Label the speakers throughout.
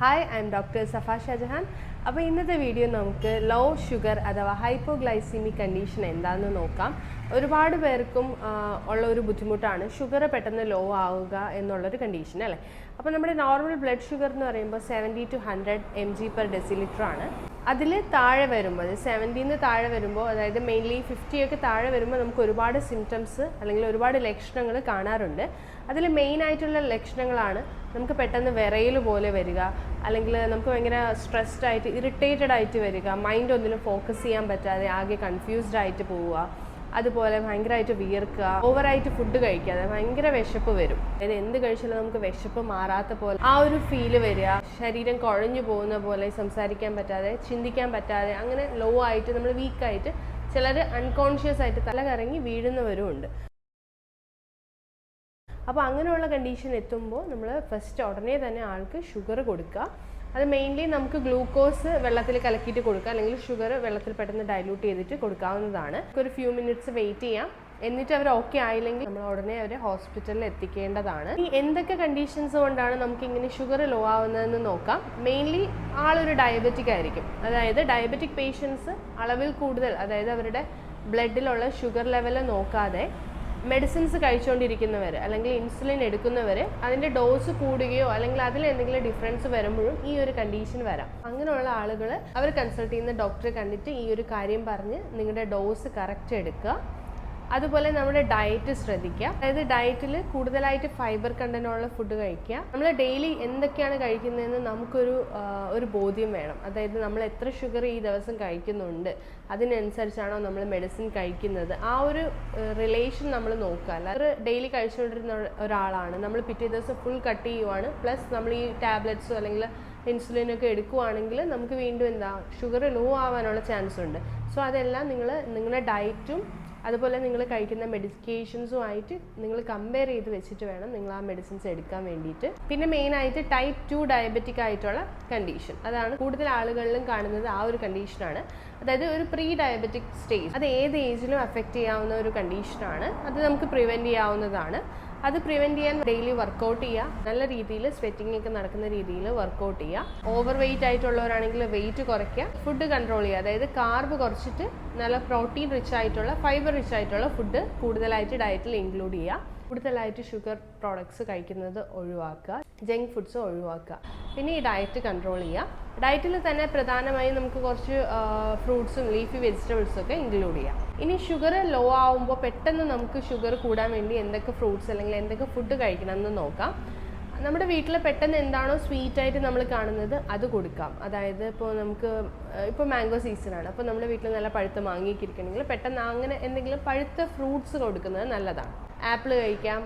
Speaker 1: Hi I am doctor Safa Shajahan അപ്പോൾ ഇന്നത്തെ video നമുക്ക് ലോ ഷുഗർ അഥവാ ഹൈപ്പോഗ്ലൈസിമിക് കണ്ടീഷൻ എന്താണെന്ന് നോക്കാം. ഒരുപാട് പേർക്കും ഉള്ള ഒരു ബുദ്ധിമുട്ടാണ് ഷുഗർ പെട്ടെന്ന് ലോ ആവുക എന്നുള്ളൊരു കണ്ടീഷൻ അല്ലേ? അപ്പോൾ നമ്മുടെ നോർമൽ ബ്ലഡ് ഷുഗർ എന്ന് പറയുമ്പോൾ seventy to hundred M G per decilitre ആണ്. അതിൽ താഴെ വരുമ്പോൾ അത് സെവന്റീന്ന് താഴെ വരുമ്പോൾ അതായത് മെയിൻലി ഫിഫ്റ്റി ഒക്കെ താഴെ വരുമ്പോൾ നമുക്ക് ഒരുപാട് സിംറ്റംസ് അല്ലെങ്കിൽ ഒരുപാട് ലക്ഷണങ്ങൾ കാണാറുണ്ട്. അതിൽ മെയിൻ ആയിട്ടുള്ള ലക്ഷണങ്ങളാണ് നമുക്ക് പെട്ടെന്ന് വിറയൽ പോലെ വരിക അല്ലെങ്കിൽ നമുക്ക് ഭയങ്കര സ്ട്രെസ്ഡ് ആയിട്ട് ഇറിറ്റേറ്റഡ് ആയിട്ട് വരിക മൈൻഡ് ഒന്നിലും ഫോക്കസ് ചെയ്യാൻ പറ്റാതെ ആകെ കൺഫ്യൂസ്ഡ് ആയിട്ട് പോവുക അതുപോലെ ഭയങ്കരമായിട്ട് വിയർക്കുക ഓവറായിട്ട് ഫുഡ് കഴിക്കാതെ ഭയങ്കര വിശപ്പ് വരും. അതായത് എന്ത് കഴിച്ചാലും നമുക്ക് വിശപ്പ് മാറാത്ത പോലെ ആ ഒരു ഫീൽ വരിക. ശരീരം കുഴഞ്ഞു പോകുന്ന പോലെ സംസാരിക്കാൻ പറ്റാതെ ചിന്തിക്കാൻ പറ്റാതെ അങ്ങനെ ലോ ആയിട്ട് നമ്മൾ വീക്കായിട്ട് ചിലർ അൺകോൺഷ്യസ് ആയിട്ട് തല കറങ്ങി വീഴുന്നവരും ഉണ്ട്. അപ്പോൾ അങ്ങനെയുള്ള കണ്ടീഷൻ എത്തുമ്പോൾ നമ്മൾ ഫസ്റ്റ് ഉടനെ തന്നെ ആൾക്ക് ഷുഗർ കൊടുക്കുക. അത് മെയിൻലി നമുക്ക് ഗ്ലൂക്കോസ് വെള്ളത്തിൽ കലക്കിയിട്ട് കൊടുക്കുക അല്ലെങ്കിൽ ഷുഗർ വെള്ളത്തിൽ പെട്ടെന്ന് ഡൈല്യൂട്ട് ചെയ്തിട്ട് കൊടുക്കാവുന്നതാണ്. ഒരു ഫ്യൂ മിനിറ്റ്സ് വെയിറ്റ് ചെയ്യാം. എന്നിട്ട് അവർ ഓക്കെ ആയില്ലെങ്കിൽ നമ്മൾ ഉടനെ അവരെ ഹോസ്പിറ്റലിൽ എത്തിക്കേണ്ടതാണ്. ഈ എന്തൊക്കെ കണ്ടീഷൻസ് കൊണ്ടാണ് നമുക്ക് ഇങ്ങനെ ഷുഗർ ലോ ആവുന്നതെന്ന് നോക്കാം. മെയിൻലി ആളൊരു ഡയബറ്റിക് ആയിരിക്കും. അതായത് ഡയബറ്റിക് പേഷ്യൻസ് അളവിൽ കൂടുതൽ അതായത് അവരുടെ ബ്ലഡിലുള്ള ഷുഗർ ലെവൽ നോക്കാതെ മെഡിസിൻസ് കഴിച്ചുകൊണ്ടിരിക്കുന്നവർ അല്ലെങ്കിൽ ഇൻസുലിൻ എടുക്കുന്നവർ അതിന്റെ ഡോസ് കൂടുകയോ അല്ലെങ്കിൽ അതിൽ എന്തെങ്കിലും ഡിഫറൻസ് വരുമ്പോഴും ഈ ഒരു കണ്ടീഷൻ വരാം. അങ്ങനെയുള്ള ആളുകൾ അവർ കൺസൾട്ട് ചെയ്യുന്ന ഡോക്ടറെ കണ്ടിട്ട് ഈ ഒരു കാര്യം പറഞ്ഞ് നിങ്ങളുടെ ഡോസ് കറക്റ്റ് എടുക്കുക. അതുപോലെ നമ്മുടെ ഡയറ്റ് ശ്രദ്ധിക്കുക. അതായത് ഡയറ്റിൽ കൂടുതലായിട്ട് ഫൈബർ കണ്ടന്റുള്ള ഫുഡ് കഴിക്കുക. നമ്മൾ ഡെയിലി എന്തൊക്കെയാണ് കഴിക്കുന്നതെന്ന് നമുക്കൊരു ഒരു ബോധ്യം വേണം. അതായത് നമ്മൾ എത്ര ഷുഗർ ഈ ദിവസം കഴിക്കുന്നുണ്ട്. അതിനനുസരിച്ചാണോ നമ്മൾ മെഡിസിൻ കഴിക്കുന്നത്. ആ ഒരു റിലേഷൻ നമ്മൾ നോക്കുക. അല്ലാതെ ഡെയിലി കഴിച്ചുകൊണ്ടിരുന്ന ഒരാളാണ്. നമ്മൾ പിറ്റേ ദിവസം ഫുൾ കട്ട് ചെയ്യുവാണ്. പ്ലസ് നമ്മൾ ഈ ടാബ്ലറ്റ്സോ അല്ലെങ്കിൽ ഇൻസുലിനൊക്കെ എടുക്കുവാണെങ്കിൽ നമുക്ക് വീണ്ടും എന്താ ഷുഗർ ലോ ആവാനുള്ള ചാൻസ് ഉണ്ട്. സോ അതെല്ലാം നിങ്ങൾ നിങ്ങളുടെ ഡയറ്റും അതുപോലെ നിങ്ങൾ കഴിക്കുന്ന മെഡിക്കേഷൻസും ആയിട്ട് നിങ്ങൾ കമ്പയർ ചെയ്ത് വെച്ചിട്ട് വേണം നിങ്ങൾ ആ മെഡിസിൻസ് എടുക്കാൻ വേണ്ടിയിട്ട്. പിന്നെ മെയിനായിട്ട് ടൈപ്പ് ടു ഡയബറ്റിക് ആയിട്ടുള്ള കണ്ടീഷൻ അതാണ് കൂടുതൽ ആളുകളിലും കാണുന്നത് ആ ഒരു കണ്ടീഷനാണ് അതായത് ഒരു പ്രീ ഡയബറ്റിക് സ്റ്റേജ് അത് ഏത് ഏജിലും അഫക്റ്റ് ചെയ്യാവുന്ന ഒരു കണ്ടീഷനാണ് അത് നമുക്ക് പ്രിവെന്റ് ചെയ്യാവുന്നതാണ്. അത് പ്രിവെന്റ് ചെയ്യാൻ ഡെയിലി വർക്കൗട്ട് ചെയ്യുക നല്ല രീതിയിൽ സ്വെറ്റിംഗ് ഒക്കെ നടക്കുന്ന രീതിയിൽ വർക്കൗട്ട് ചെയ്യുക ഓവർ വെയിറ്റ് ആയിട്ടുള്ളവരാണെങ്കിൽ വെയിറ്റ് കുറയ്ക്കുക. ഫുഡ് കൺട്രോൾ ചെയ്യുക. അതായത് കാർബ് കുറച്ചിട്ട് നല്ല പ്രോട്ടീൻ റിച്ച് ആയിട്ടുള്ള ഫൈബർ റിച്ച് ആയിട്ടുള്ള ഫുഡ് കൂടുതലായിട്ട് ഡയറ്റിൽ ഇൻക്ലൂഡ് ചെയ്യുക. കൂടുതലായിട്ട് ഷുഗർ പ്രോഡക്ട്സ് കഴിക്കുന്നത് ഒഴിവാക്കുക. ജങ്ക് ഫുഡ്സ് ഒഴിവാക്കുക. പിന്നെ ഈ ഡയറ്റ് കൺട്രോൾ ചെയ്യുക. ഡയറ്റിൽ തന്നെ പ്രധാനമായും നമുക്ക് കുറച്ച് ഫ്രൂട്ട്സും ലീഫി വെജിറ്റബിൾസും ഒക്കെ ഇൻക്ലൂഡ് ചെയ്യാം. ഇനി ഷുഗർ ലോ ആവുമ്പോൾ പെട്ടെന്ന് നമുക്ക് ഷുഗർ കൂടാൻ വേണ്ടി എന്തൊക്കെ ഫ്രൂട്ട്സ് അല്ലെങ്കിൽ എന്തൊക്കെ ഫുഡ് കഴിക്കണം എന്ന് നോക്കാം. നമ്മുടെ വീട്ടിൽ പെട്ടെന്ന് എന്താണോ സ്വീറ്റ് ആയിട്ട് നമ്മൾ കാണുന്നത് അത് കൊടുക്കാം. അതായത് ഇപ്പോൾ നമുക്ക് ഇപ്പോൾ മാംഗോ സീസണാണ് അപ്പോൾ നമ്മുടെ വീട്ടിൽ നല്ല പഴുത്ത മാങ്ങയൊക്കെ ഇരിക്കണമെങ്കിൽ പെട്ടെന്ന് അങ്ങനെ എന്തെങ്കിലും പഴുത്ത ഫ്രൂട്ട്സ് കൊടുക്കുന്നത് നല്ലതാണ്. ആപ്പിൾ കഴിക്കാം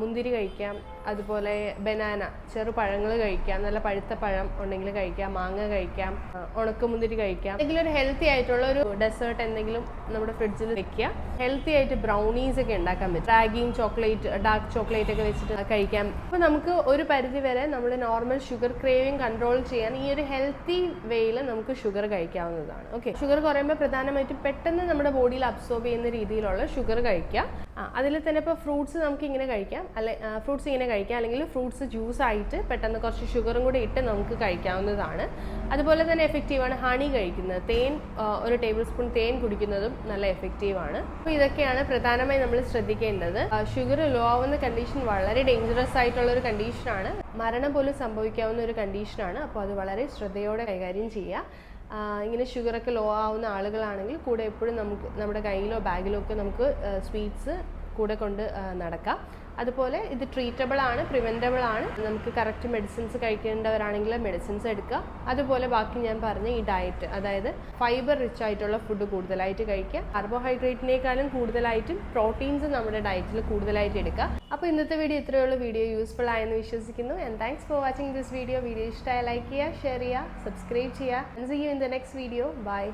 Speaker 1: മുന്തിരി കഴിക്കാം അതുപോലെ ബനാന ചെറുപഴങ്ങൾ കഴിക്കാം നല്ല പഴുത്ത പഴം ഉണ്ടെങ്കിൽ കഴിക്കാം മാങ്ങ കഴിക്കാം ഉണക്കമുന്തിരി കഴിക്കാം. എന്തെങ്കിലും ഒരു ഹെൽത്തി ആയിട്ടുള്ള ഒരു ഡെസേർട്ട് എന്തെങ്കിലും നമ്മുടെ ഫ്രിഡ്ജിൽ വെക്കുക. ഹെൽത്തി ആയിട്ട് ബ്രൗണീസ് ഒക്കെ ഉണ്ടാക്കാൻ പറ്റും. റാഗിയും ചോക്ലേറ്റ് ഡാർക്ക് ചോക്ലേറ്റ് ഒക്കെ വെച്ചിട്ട് കഴിക്കാം. അപ്പോൾ നമുക്ക് ഒരു പരിധി വരെ നമ്മുടെ നോർമൽ ഷുഗർ ക്രേവിങ് കൺട്രോൾ ചെയ്യാൻ ഈ ഒരു ഹെൽത്തി വേയിൽ നമുക്ക് ഷുഗർ കഴിക്കാവുന്നതാണ്. ഓക്കെ ഷുഗർ കുറയുമ്പോൾ പ്രധാനമായിട്ടും പെട്ടെന്ന് നമ്മുടെ ബോഡിയിൽ അബ്സോർബ് ചെയ്യുന്ന രീതിയിലുള്ള ഷുഗർ കഴിക്കുക. ആ അതിൽ തന്നെ ഇപ്പോൾ ഫ്രൂട്ട്സ് നമുക്ക് ഇങ്ങനെ കഴിക്കാം. അല്ലെ ഫ്രൂട്ട്സ് ഇങ്ങനെ കഴിക്കാം. അല്ലെങ്കിൽ ഫ്രൂട്ട്സ് ജ്യൂസ് ആയിട്ട് പെട്ടെന്ന് കുറച്ച് ഷുഗറും കൂടി ഇട്ട് നമുക്ക് കഴിക്കാവുന്നതാണ്. അതുപോലെ തന്നെ എഫക്റ്റീവാണ് ഹണി കഴിക്കുന്നത്. തേൻ ഒരു ടേബിൾ സ്പൂൺ തേൻ കുടിക്കുന്നതും നല്ല എഫക്റ്റീവാണ് അപ്പോൾ ഇതൊക്കെയാണ് പ്രധാനമായും നമ്മൾ ശ്രദ്ധിക്കേണ്ടത്. ഷുഗർ ലോ ആവുന്ന കണ്ടീഷൻ വളരെ ഡേഞ്ചറസ് ആയിട്ടുള്ള ഒരു കണ്ടീഷനാണ് മരണം പോലും സംഭവിക്കാവുന്ന ഒരു കണ്ടീഷനാണ് അപ്പോൾ അത് വളരെ ശ്രദ്ധയോടെ കൈകാര്യം ചെയ്യുക. ഇങ്ങനെ ഷുഗറൊക്കെ ലോ ആവുന്ന ആളുകളാണെങ്കിൽ കൂടെ എപ്പോഴും നമുക്ക് നമ്മുടെ കയ്യിലോ ബാഗിലോ ഒക്കെ നമുക്ക് സ്വീറ്റ്സ് കൂടെ കൊണ്ട് നടക്കാം. അതുപോലെ ഇത് ട്രീറ്റബിൾ ആണ് പ്രിവെന്റബിൾ ആണ്. നമുക്ക് കറക്റ്റ് മെഡിസിൻസ് കഴിക്കേണ്ടവരാണെങ്കിൽ മെഡിസിൻസ് എടുക്കുക. അതുപോലെ ബാക്കി ഞാൻ പറഞ്ഞ ഈ ഡയറ്റ് അതായത് ഫൈബർ റിച്ച് ആയിട്ടുള്ള ഫുഡ് കൂടുതലായിട്ട് കഴിക്കുക. കാർബോഹൈഡ്രേറ്റിനേക്കാളും കൂടുതലായിട്ടും പ്രോട്ടീൻസ് നമ്മുടെ ഡയറ്റിൽ കൂടുതലായിട്ട് എടുക്കുക. അപ്പോൾ ഇന്നത്തെ വീഡിയോ ഇത്രയേ ഉള്ളൂ. വീഡിയോ യൂസ്ഫുൾ ആയെന്ന് വിശ്വസിക്കുന്നു. And thanks for watching this video video ഇഷ്ടമായ ലൈക്ക് ചെയ്യുക ഷെയർ ചെയ്യുക സബ്സ്ക്രൈബ് ചെയ്യുക. See you in the next video bye